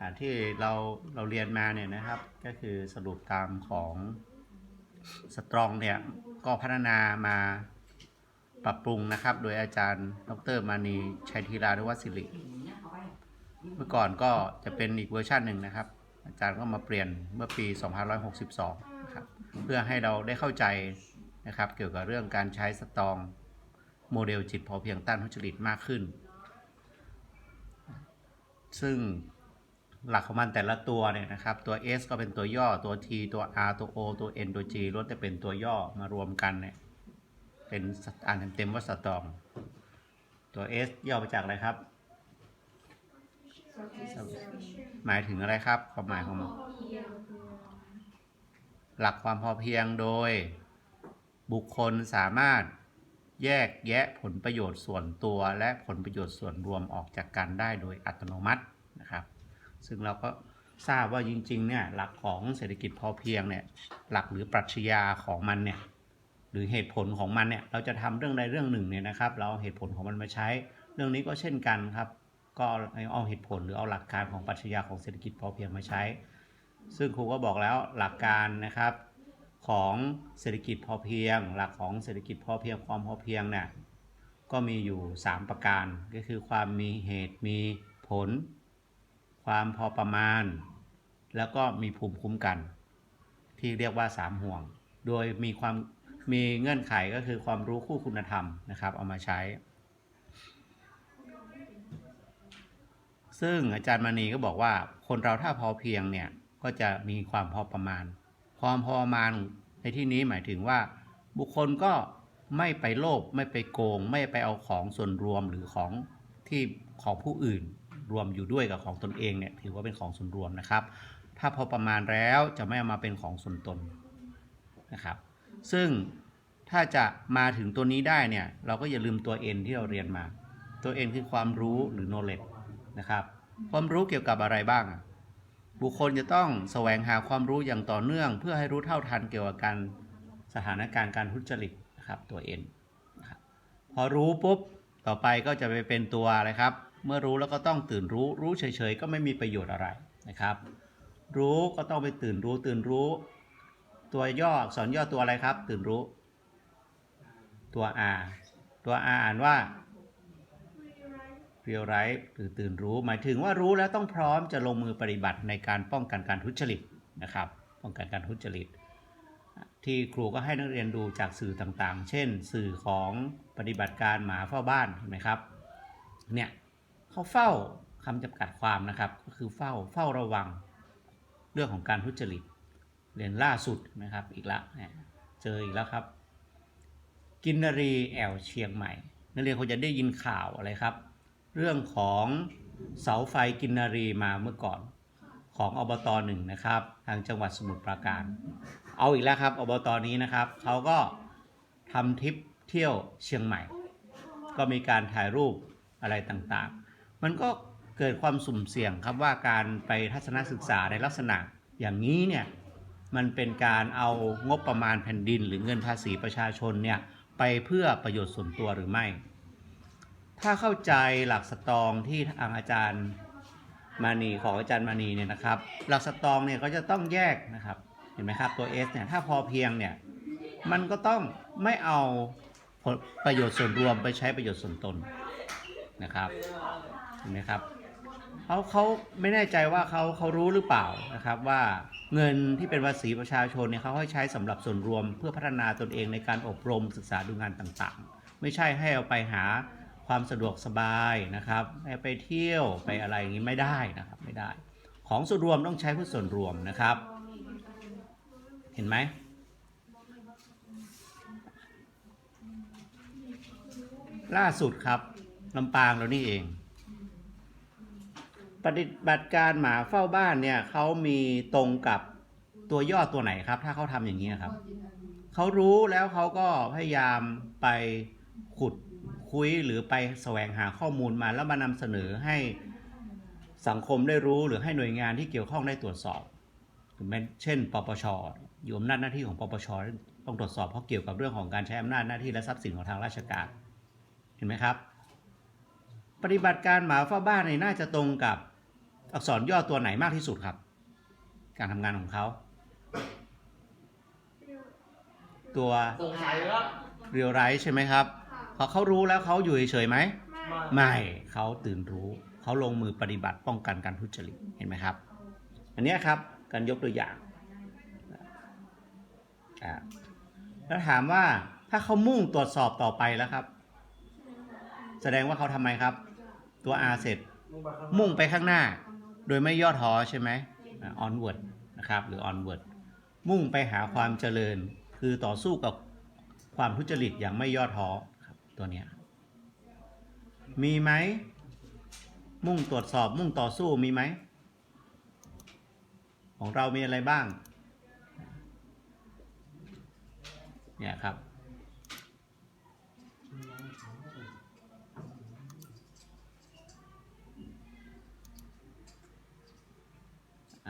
อที่เราเราเรียนมาเนี่ยนะครับ ก็คือสรุปตามของสตรองเนี่ยก็พัฒนามาปรับปรุงนะครับ โดยอาจารย์ ดรมานีชัยธีรานุวัสิริเมื่อก่อนก็จะเป็นอีกเวอร์ชันหนึ่งนะครับ อาจารย์ก็มาเปลี่ยนเมื่อปี 2562นะครับเพื่อให้เราได้เข้าใจนะครับ เกี่ยวกับเรื่องการใช้สตรองโมเดลจิตพอเพียงต้านทุจริตมากขึ้น ซึ่ง หลักของมันแต่ละตัวเนี่ยนะครับ ตัว S ก็เป็นตัวย่อตัว T ตัว R ตัว O ตัว N ตัว G ล้วนแต่เป็นตัวย่อมารวมกันเนี่ยเป็นอ่านเต็มๆว่าสตรองตัว S ย่อมาจากอะไรครับ หมายถึงอะไรครับความหมายของมันหลักความพอเพียงโดย บุคคลสามารถแยกแยะผลประโยชน์ส่วนตัวและผลประโยชน์ส่วนรวมออกจากกันได้โดยอัตโนมัติ ซึ่งเราก็ทราบว่าจริงๆเนี่ยหลักของเศรษฐกิจพอเพียงเนี่ยหลักหรือปรัชญาของมันเนี่ยหรือเหตุผลของมันเนี่ยเราจะทำเรื่องใดเรื่องหนึ่งเนี่ยนะครับ เราเอาเหตุผลของมันมาใช้ เรื่องนี้ก็เช่นกันครับ ก็เอาเหตุผลหรือเอาหลักการของปรัชญาของเศรษฐกิจพอเพียงมาใช้ ซึ่งครูก็บอกแล้วหลักการนะครับของเศรษฐกิจพอเพียง หลักของเศรษฐกิจพอเพียงความพอเพียงเนี่ยก็มีอยู่ 3 ประการก็คือความมีเหตุมีผล ความพอประมาณ แล้วก็มีภูมิคุ้มกัน ที่เรียกว่า 3 ห่วง โดยมีความมีเงื่อนไขก็คือความรู้คู่คุณธรรมนะครับ เอามาใช้ ซึ่งอาจารย์มณีก็บอกว่าคนเราถ้าพอเพียงเนี่ยก็จะมีความพอประมาณ ความพอประมาณในที่นี้หมายถึงว่า บุคคลก็ไม่ไปโลภไม่ไปโกง ไม่ไปเอาของส่วนรวมหรือของที่ของผู้อื่น รวมอยู่ด้วยกับของตนเองเนี่ยถือว่าเป็นของส่วนรวมนะครับ ถ้าพอประมาณแล้วจะไม่เอามาเป็นของส่วนตนนะครับ ซึ่งถ้าจะมาถึงตัวนี้ได้เนี่ยเราก็อย่าลืมตัว N ที่เราเรียนมา ตัว N คือความรู้หรือ knowledge นะครับ ความรู้เกี่ยวกับอะไรบ้าง บุคคลจะต้องแสวงหาความรู้อย่างต่อเนื่อง เพื่อให้รู้เท่าทันเกี่ยวกับการสถานการณ์การทุจริตนะครับตัว N นะครับพอรู้ปุ๊บต่อไปก็จะไปเป็นตัวอะไรครับ เมื่อรู้แล้วก็ต้องตื่นรู้ รู้เฉยๆก็ไม่มีประโยชน์อะไรนะครับ รู้ก็ต้องไปตื่นรู้ ตื่นรู้ ตัวย่ออักษรย่อตัวอะไรครับ ตื่นรู้ ตัว R ตัว R อ่านว่า realize หรือตื่นรู้ หมายถึงว่ารู้แล้วต้องพร้อมจะลงมือปฏิบัติในการป้องกันการทุจริตนะครับ ป้องกันการทุจริต ที่ครูก็ให้นักเรียนดูจากสื่อต่างๆ เช่น สื่อของปฏิบัติการหมาเฝ้าบ้านเห็นไหมครับ เนี่ย เขาเฝ้าคำจำกัดความนะครับ ก็คือเฝ้าเฝ้าระวังเรื่องของการทุจริตเรียนล่าสุดนะครับอีกแล้วเจออีกแล้วครับ กินนรีแอลเชียงใหม่ นักเรียนคงจะได้ยินข่าวอะไรครับ เรื่องของเสาไฟกินนารีมาเมื่อก่อนของอบตหนึ่งนะครับ ทางจังหวัดสมุทรปราการ เอาอีกแล้วครับอบตนี้นะครับเขาก็ทำทริปเที่ยวเชียงใหม่ ก็มีการถ่ายรูปอะไรต่างๆ มันก็เกิดความสุ่มเสี่ยงครับว่าการไปทัศนศึกษาในลักษณะอย่างนี้เนี่ยมันเป็นการเอางบประมาณแผ่นดิน หรือเงินภาษีประชาชนเนี่ยไปเพื่อประโยชน์ส่วนตัวหรือไม่ ถ้าเข้าใจหลักสตองที่ทางอาจารย์มานีของอาจารย์มานีเนี่ยนะครับ หลักสตองเนี่ยก็จะต้องแยกนะครับเห็นไหมครับตัว S เนี่ยถ้าพอเพียงเนี่ยมันก็ต้องไม่เอาผลประโยชน์ส่วนรวมไปใช้ประโยชน์ส่วนตนนะครับ เห็นไหมครับเขาเขาไม่แน่ใจว่าเขาเขารู้หรือเปล่านะครับว่าเงินที่เป็นภาษีประชาชนเนี่ยเขาให้ใช้สำหรับส่วนรวม เพื่อพัฒนาตนเองในการอบรมศึกษาดูงานต่างๆ ไม่ใช่ให้เอาไปหาความสะดวกสบายนะครับไปเที่ยวไปอะไรอย่างนี้ไม่ได้นะครับไม่ได้ ของส่วนรวมต้องใช้เพื่อส่วนรวมนะครับ เห็นไหมล่าสุดครับลำปางเรานี่เอง ปฏิบัติการหมาเฝ้าบ้านเนี่ยเขามีตรงกับตัวย่อตัวไหนครับ ถ้าเขาทำอย่างนี้ครับเขารู้แล้วเขาก็พยายามไปขุดคุยหรือไปแสวงหาข้อมูลมาแล้วมานำเสนอให้สังคมได้รู้หรือให้หน่วยงานที่เกี่ยวข้องได้ตรวจสอบถึงแม้เช่น ปปชอยู่อำนาจหน้าที่ของปปชต้องตรวจสอบเพราะเกี่ยวกับเรื่องของการใช้อำนาจหน้าที่และทรัพย์สินของทางราชการ เห็นไหมครับ ปฏิบัติการหมาเฝ้าบ้านในน่าจะตรงกับ อักษรย่อตัวไหนมากที่สุดครับ การทำงานของเขา ตัวสงสัยครับเรียวไรใช่ไหมครับค่ะพอเขารู้แล้วเขาอยู่เฉยๆไหมไม่ไม่เขาตื่นรู้ เขาลงมือปฏิบัติป้องกันการทุจริตเห็นไหมครับ อันเนี้ยครับการยกตัวอย่างอ่าแล้วถามว่าถ้าเขามุ่งตรวจสอบต่อไปแล้วครับ แสดงว่าเขาทำไมครับ ตัว R เสร็จ มุ่งไปข้างหน้า โดยไม่ย่อท้อใช่ไหมอ่า onward นะครับหรือ onward มุ่งไปหาความเจริญ คือต่อสู้กับความทุจริตอย่างไม่ย่อท้อครับตัวเนี้ยมีไหม มุ่งตรวจสอบมุ่งต่อสู้มีไหม ของเรามีอะไรบ้างเนี่ยครับ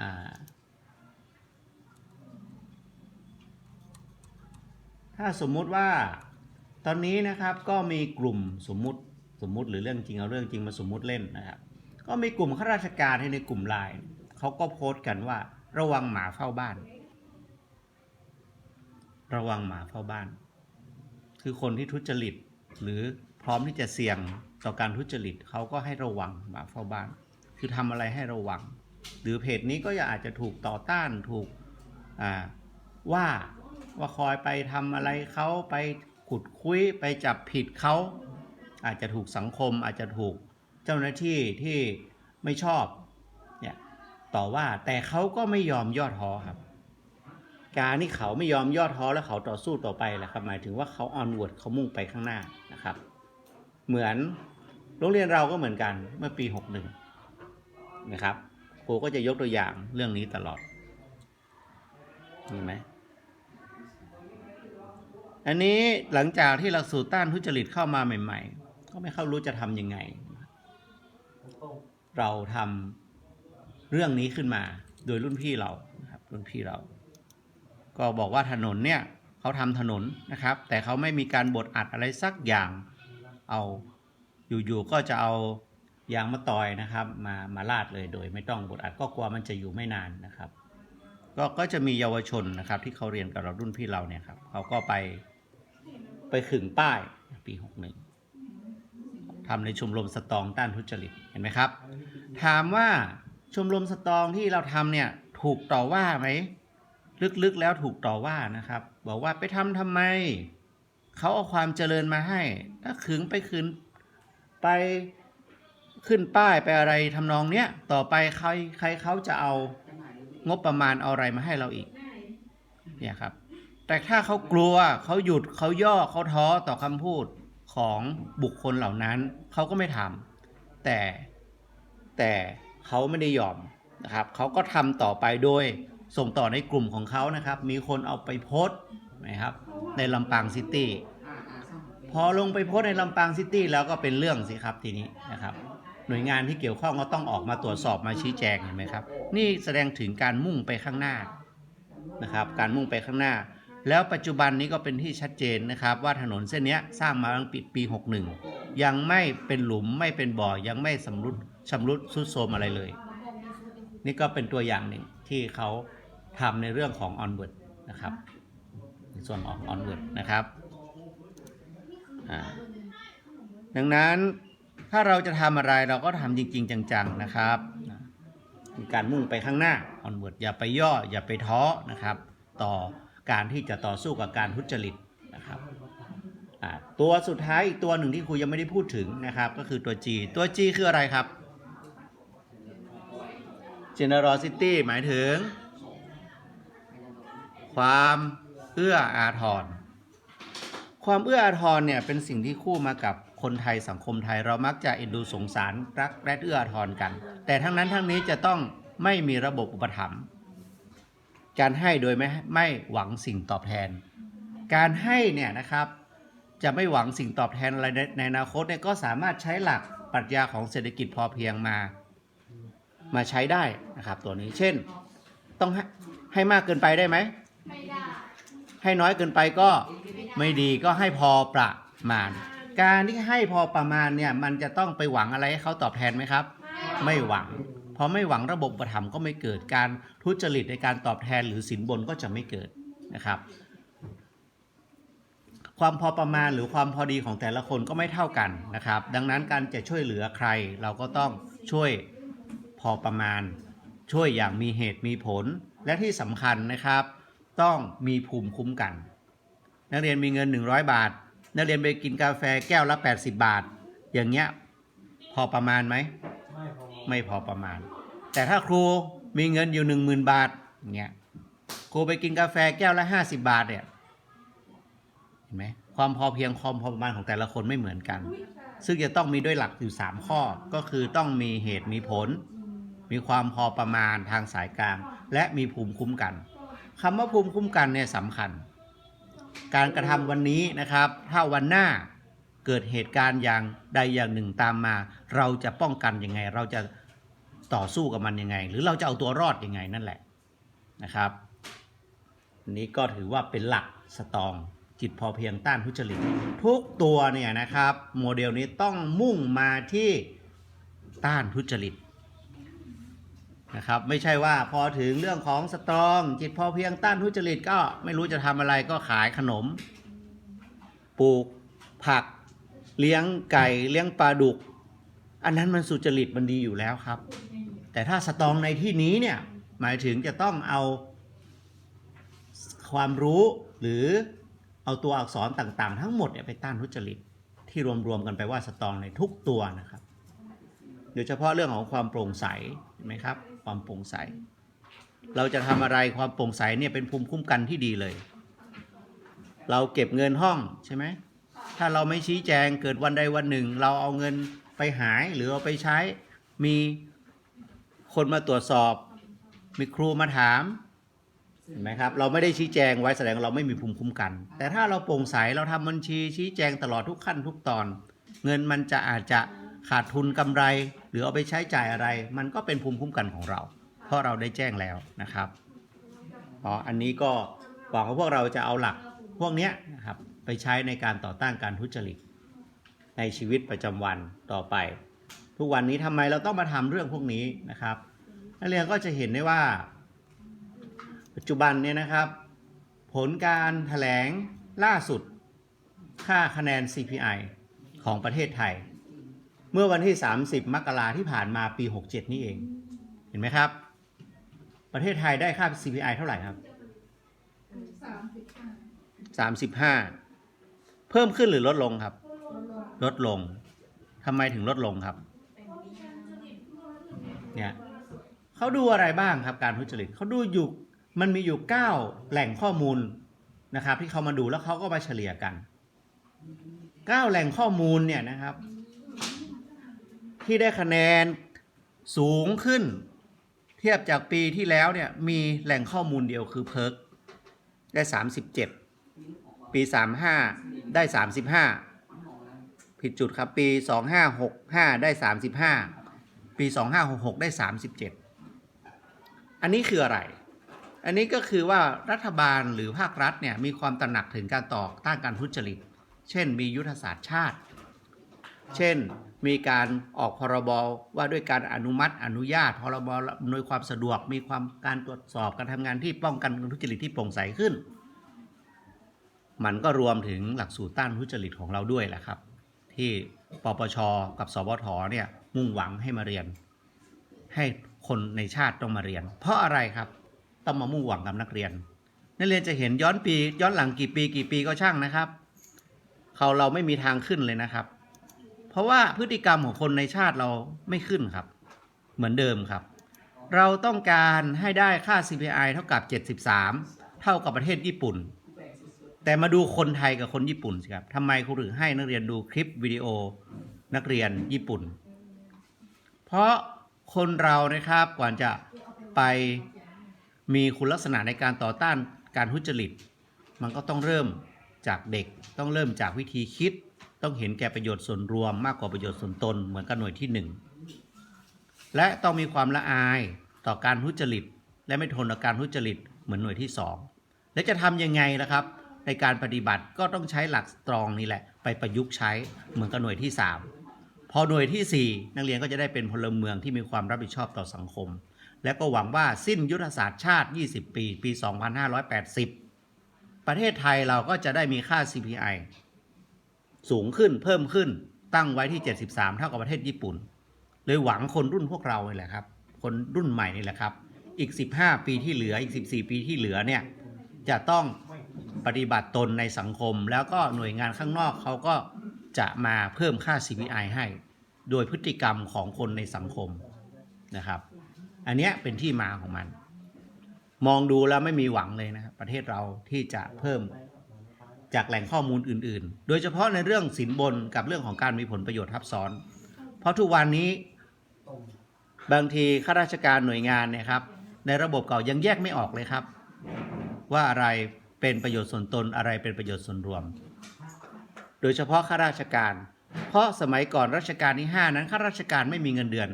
อ่า ถ้าสมมุติว่าตอนนี้นะครับก็มีกลุ่มสมมุติสมมุติหรือเรื่องจริงเอาเรื่องจริงมาสมมุติเล่นนะครับ ก็มีกลุ่มข้าราชการในกลุ่มไลน์เขาก็โพสต์กันว่า ระวังหมาเฝ้าบ้าน ระวังหมาเฝ้าบ้าน คือคนที่ทุจริต หรือพร้อมที่จะเสี่ยงต่อการทุจริตเขาก็ให้ระวังหมาเฝ้าบ้าน คือทำอะไรให้ระวัง หรือเพจนี้ก็อาจจะถูกต่อต้านถูกว่า ว่าคอยไปทำอะไรเขาไปขุดคุยไปจับผิดเขาอาจจะถูกสังคมอาจจะถูกเจ้าหน้าที่ที่ไม่ชอบเนี่ยต่อว่าแต่เขาก็ไม่ยอมย่อท้อครับ การที่เขาไม่ยอมย่อท้อแล้วเขาต่อสู้ต่อไปแหละครับหมายถึงว่าเขาออนว r d เขามุ่งไปข้างหน้านะครับ เหมือนโรงเรียนเราก็เหมือนกันเมื่อปี 61นะครับครูก็จะยกตัวอย่างเรื่องนี้ตลอดมีไหม อันนี้หลังจากที่หลักสูตรต้านทุจริตเข้ามาใหม่ ๆ ก็ไม่เข้ารู้จะทำยังไง เราทำเรื่องนี้ขึ้นมาโดยรุ่นพี่เราครับรุ่นพี่เรา ก็บอกว่าถนนเนี่ยเขาทำถนนนะครับ แต่เขาไม่มีการบดอัดอะไรสักอย่างเอาอยู่ๆก็จะเอายางมะตอยนะครับ มามาลาดเลยโดยไม่ต้องบดอัดก็กลัวมันจะอยู่ไม่นานนะครับ ก็ก็จะมีเยาวชนนะครับ ที่เขาเรียนกับเรารุ่นพี่เราเนี่ยครับเขาก็ไป ไปขึงป้ายปีหกหนึ่งทำในชมรมสตองต้านทุจริตเห็นไหมครับ ถามว่าชมรมสตองที่เราทำเนี่ยถูกต่อว่าไหมลึกๆแล้วถูกต่อว่านะครับ บอกว่าไปทำทำไมเขาเอาความเจริญมาให้ ถ้าขึงไปขึงไปขึ้นป้ายไปอะไรทำนองเนี้ยต่อไปใครใครเขาจะเอางบประมาณเอาอะไรมาให้เราอีกเนี่ยครับ แต่ถ้าเขากลัวเขาหยุดเขาย่อเขาท้อต่อคำพูดของบุคคลเหล่านั้น เขาก็ไม่ทำแต่แต่เขาไม่ได้ยอมนะครับเขาก็ทำต่อไปโดยส่งต่อในกลุ่มของเขานะครับ มีคนเอาไปโพสนะครับ ในลำปางซิตี้พอลงไปโพสในลำปางซิตี้แล้วก็เป็นเรื่องสิครับทีนี้นะครับ หน่วยงานที่เกี่ยวข้องก็ต้องออกมาตรวจสอบมาชี้แจงเห็นไหมครับ นี่แสดงถึงการมุ่งไปข้างหน้านะครับ การมุ่งไปข้างหน้า แล้วปัจจุบันนี้ก็เป็นที่ชัดเจนนะครับ ว่าถนนเส้นนี้สร้างมาตั้งปีปี 61 ยังไม่เป็นหลุมไม่เป็นบ่อยังไม่สำรุดชำรุดทรุดโทรมอะไรเลย นี่ก็เป็นตัวอย่างหนึ่งที่เขาทำในเรื่องของ onward นะครับในส่วนของ onward นะครับดังนั้นถ้าเราจะทำอะไรเราก็ทำจริง ๆ จังๆนะครับมีการมุ่งไปข้างหน้า onward อย่าไปย่ออย่าไปท้อนะครับ ต่อ การที่จะต่อสู้กับการทุจริตนะครับตัวสุดท้ายอีกตัวหนึ่งที่ครูยังไม่ได้พูดถึงนะครับ ก็คือตัว G ตัว G คืออะไรครับ generosity หมายถึง ความเอื้ออาทร ความเอื้ออาทรเนี่ยเป็นสิ่งที่คู่มากับคนไทยสังคมไทยเรามักจะเอ็นดูสงสารรักและเอื้ออาทรกัน แต่ทั้งนั้นทั้งนี้จะต้องไม่มีระบบอุปถัมภ์ การให้โดยไม่ไม่หวังสิ่งตอบแทน การให้เนี่ยนะครับจะไม่หวังสิ่งตอบแทนอะไรในในอนาคตเนี่ยก็สามารถใช้หลักปรัชญาของเศรษฐกิจพอเพียงมา มาใช้ได้นะครับตัวนี้ เช่น ต้องให้ให้มากเกินไปได้ไหมไม่ได้ให้น้อยเกินไปก็ไม่ดีก็ให้พอประมาณ การที่ให้พอประมาณเนี่ยมันจะต้องไปหวังอะไรให้เขาตอบแทนไหมครับ ไม่หวังพ อไม่หวังระบบประถมก็ไม่เกิดการทุจริตในการตอบแทนหรือสินบนก็จะไม่เกิดนะครับ ความพอประมาณหรือความพอดีของแต่ละคนก็ไม่เท่ากันนะครับ ดังนั้นการจะช่วยเหลือใครเราก็ต้องช่วยพอประมาณ ช่วยอย่างมีเหตุมีผล และที่สำคัญนะครับ ต้องมีภูมิคุ้มกัน นักเรียนมีเงิน 100 บาท นักเรียนไปกินกาแฟแก้วละ 80 บาท อย่างเงี้ยพอประมาณไหม ไม่พอประมาณ แต่ถ้าครูมีเงินอยู่10,000บาทอย่างเงี้ยครูไปกินกาแฟแก้วละ50บาทเนี่ยเห็นไหมความพอเพียงความพอประมาณของแต่ละคนไม่เหมือนกัน ซึ่งจะต้องมีด้วยหลักอยู่3ข้อก็คือต้องมีเหตุมีผล มีความพอประมาณทางสายกลาง และมีภูมิคุ้มกันคำว่าภูมิคุ้มกันเนี่ยสำคัญ การกระทำวันนี้นะครับ ถ้าวันหน้าเกิดเหตุการณ์อย่างใดอย่างหนึ่งตามมา เราจะป้องกันยังไง เราจะ ต่อสู้กับมันยังไง หรือเราจะเอาตัวรอดยังไงนั่นแหละนะครับอันนี้ก็ถือว่าเป็นหลักสตองจิตพอเพียงต้านทุจริตทุกตัวเนี่ยนะครับโมเดลนี้ต้องมุ่งมาที่ต้านทุจริตนะครับไม่ใช่ว่าพอถึงเรื่องของสตรอง จิตพอเพียงต้านทุจริตก็ไม่รู้จะทำอะไรก็ขายขนม ปลูกผัก เลี้ยงไก่เลี้ยงปลาดุก อันนั้นมันสุจริตมันดีอยู่แล้วครับ แต่ถ้าสตองในที่นี้เนี่ยหมายถึงจะต้องเอาความรู้หรือเอาตัวอักษรต่างๆ ทั้งหมดเนี่ยไปต้านทุจริตที่รวมๆกันไปว่าสตองในทุกตัวนะครับ โดยเฉพาะเรื่องของความโปร่งใสเห็นไหมครับ ความโปร่งใส เราจะทำอะไรความโปร่งใสเนี่ยเป็นภูมิคุ้มกันที่ดีเลย เราเก็บเงินห้องใช่ไหมถ้าเราไม่ชี้แจงเกิดวันใดวันหนึ่ง เราเอาเงินไปหายหรือเอาไปใช้มี คนมาตรวจสอบ มีครูมาถามเห็นไหมครับ เราไม่ได้ชี้แจงไว้แสดงเราไม่มีภูมิคุ้มกัน แต่ถ้าเราโปร่งใสเราทำบัญชีชี้แจงตลอดทุกขั้นทุกตอน เงินมันจะอาจจะขาดทุนกำไร หรือเอาไปใช้จ่ายอะไร มันก็เป็นภูมิคุ้มกันของเรา เพราะเราได้แจ้งแล้วนะครับอ๋ออันนี้ก็หวังว่าพวกเราจะเอาหลักพวกเนี้ยนะครับไปใช้ในการต่อต้านการทุจริตในชีวิตประจำวันต่อไป ทุกวันนี้ทำไมเราต้องมาทำเรื่องพวกนี้นะครับ นักเรียนก็จะเห็นได้ว่า ปัจจุบันเนี่ยนะครับ ผลการถแถลงล่าสุดค่าคะแนน CPI ของประเทศไทย เมื่อวันที่ 30 มกราที่ผ่านมาปี 67 นี่เอง เห็นไหมครับ ประเทศไทยได้ค่า CPI เท่าไหร่ครับ 35 เพิ่มขึ้นหรือลดลงครับ ลดลงทำไมถึงลดลงครับ เนี่ยเขาดูอะไรบ้างครับการทุจริตเขาดูอยู่มันมีอยู่ 9 แหล่งข้อมูลนะครับ ที่เขามาดูแล้วเขาก็มาเฉลี่ยกัน 9 แหล่งข้อมูลเนี่ยนะครับ ที่ได้คะแนนสูงขึ้น เทียบจากปีที่แล้วเนี่ยมีแหล่งข้อมูลเดียวคือเพิร์กได้ 37 ปี 35 ได้ 35 ผิดจุดครับปี 2565 ได้ 35 ปี 2566 ได้ 37 อันนี้คืออะไร อันนี้ก็คือว่ารัฐบาลหรือภาครัฐเนี่ยมีความตระหนักถึงการต่อต้านการทุจริต เช่น มียุทธศาสตร์ชาติ เช่นมีการออกพรบว่าด้วยการอนุมัติอนุญาตพรบอำนวยความสะดวกมีความการตรวจสอบการทำงานที่ป้องกันการทุจริตที่โปร่งใสขึ้น มันก็รวมถึงหลักสูตรต้านทุจริตของเราด้วยแหละครับ ที่ปปชกับสวทเนี่ย มุ่งหวังให้มาเรียน ให้คนในชาติต้องมาเรียน เพราะอะไรครับ ต้องมามุ่งหวังกับนักเรียน นักเรียนจะเห็นย้อนปีย้อนหลังกี่ปีกี่ปีก็ช่างนะครับ เขาเราไม่มีทางขึ้นเลยนะครับ เพราะว่าพฤติกรรมของคนในชาติเราไม่ขึ้นครับ เหมือนเดิมครับ เราต้องการให้ได้ค่า CPI เท่ากับ 73 เท่ากับประเทศญี่ปุ่นแต่มาดูคนไทยกับคนญี่ปุ่นสิครับ ทำไมครูถึงให้นักเรียนดูคลิปวิดีโอนักเรียนญี่ปุ่น เพราะคนเรานะครับก่อนจะไปมีคุณลักษณะในการต่อต้านการทุจริต มันก็ต้องเริ่มจากเด็กต้องเริ่มจากวิธีคิด ต้องเห็นแก่ประโยชน์ส่วนรวมมากกว่าประโยชน์ส่วนตนเหมือนกับหน่วยที่หนึ่งและต้องมีความละอายต่อการทุจริต และไม่ทนต่อการทุจริตเหมือนหน่วยที่สองและจะทำยังไงล่ะครับ ในการปฏิบัติก็ต้องใช้หลักตรองนี่แหละ ไปประยุกต์ใช้เหมือนกับหน่วยที่ 3 พอหน่วยที่ 4 นักเรียนก็จะได้เป็นพลเมืองที่มีความรับผิดชอบต่อสังคม และก็หวังว่าสิ้นยุทธศาสตร์ชาติ 20 ปี ปี 2580 ประเทศไทยเราก็จะได้มีค่า CPI สูงขึ้นเพิ่มขึ้นตั้งไว้ที่ 73 เท่ากับประเทศญี่ปุ่น เลยหวังคนรุ่นพวกเรานี่แหละครับ คนรุ่นใหม่นี่แหละครับ อีก 15 ปีที่เหลืออีก 14 ปีที่เหลือเนี่ยจะต้องปฏิบัติตนในสังคม แล้วก็หน่วยงานข้างนอกเขาก็ จะมาเพิ่มค่า CPI ให้ โดยพฤติกรรมของคนในสังคมนะครับ อันนี้เป็นที่มาของมัน มองดูแล้วไม่มีหวังเลยนะครับประเทศเราที่จะเพิ่มจากแหล่งข้อมูลอื่น ๆ โดยเฉพาะในเรื่องสินบนกับเรื่องของการมีผลประโยชน์ทับซ้อน เพราะทุกวันนี้บางทีข้าราชการหน่วยงานเนี่ยครับ ในระบบเก่ายังแยกไม่ออกเลยครับ ว่าอะไรเป็นประโยชน์ส่วนตนอะไรเป็นประโยชน์ส่วนรวม โดยเฉพาะข้าราชการ เพราะสมัยก่อนรัชกาลที่ 5 นั้นข้าราชการไม่มีเงินเดือน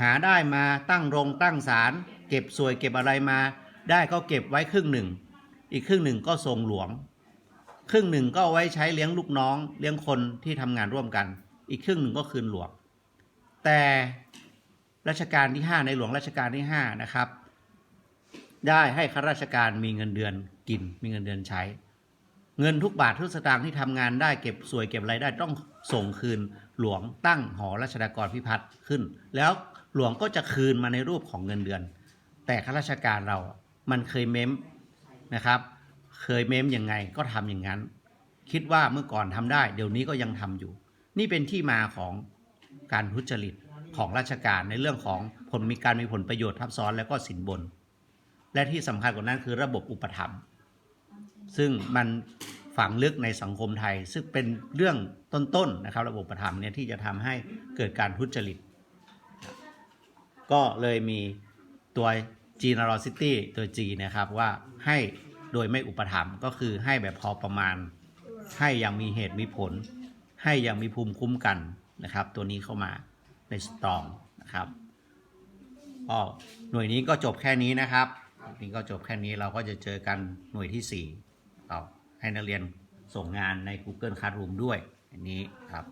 หาได้มาตั้งโรงตั้งศาลเก็บสวยเก็บอะไรมาได้ก็เก็บไว้ครึ่งหนึ่ง อีกครึ่งหนึ่งก็ทรงหลวง ครึ่งหนึ่งก็เอาไว้ใช้เลี้ยงลูกน้อง เลี้ยงคนที่ทำงานร่วมกัน อีกครึ่งหนึ่งก็คืนหลวง แต่รัชกาลที่ 5 ในหลวงรัชกาลที่ 5 นะครับ ได้ให้ข้าราชการมีเงินเดือนกินมีเงินเดือนใช้ เงินทุกบาททุกสตางค์ที่ทำงานได้เก็บสวยเก็บรายได้ต้องส่งคืนหลวงตั้งหอราชดากรพิพัฒน์ขึ้น แล้วหลวงก็จะคืนมาในรูปของเงินเดือน แต่ข้าราชการเรา มันเคยเม้มนะครับ เคยเม้มยังไงก็ทำอย่างนั้น คิดว่าเมื่อก่อนทำได้ เดี๋ยวนี้ก็ยังทำอยู่ นี่เป็นที่มาของการทุจริตของราชการในเรื่องของผลมีการมีผลประโยชน์ทับซ้อนแล้วก็สินบน และที่สำคัญกว่านั้นคือระบบอุปถัมภ์ ซึ่งมันฝังลึกในสังคมไทย ซึ่งเป็นเรื่องต้นๆนะครับ ระบบอุปถัมเนี่ยที่จะทำให้เกิดการทุจริต ก็เลยมีตัว generosity ตัว G นะครับว่าให้โดยไม่อุปถัมภ์ก็คือให้แบบพอประมาณ ให้อย่างมีเหตุมีผล ให้อย่างมีภูมิคุ้มกันนะครับ ตัวนี้เข้ามาในสตรองนะครับก็หน่วยนี้ก็จบแค่นี้นะครับนี่ก็จบแค่นี้เราก็จะเจอกันหน่วยที่ 4 ให้นักเรียนส่งงานใน Google Classroom ด้วย อันนี้ครับ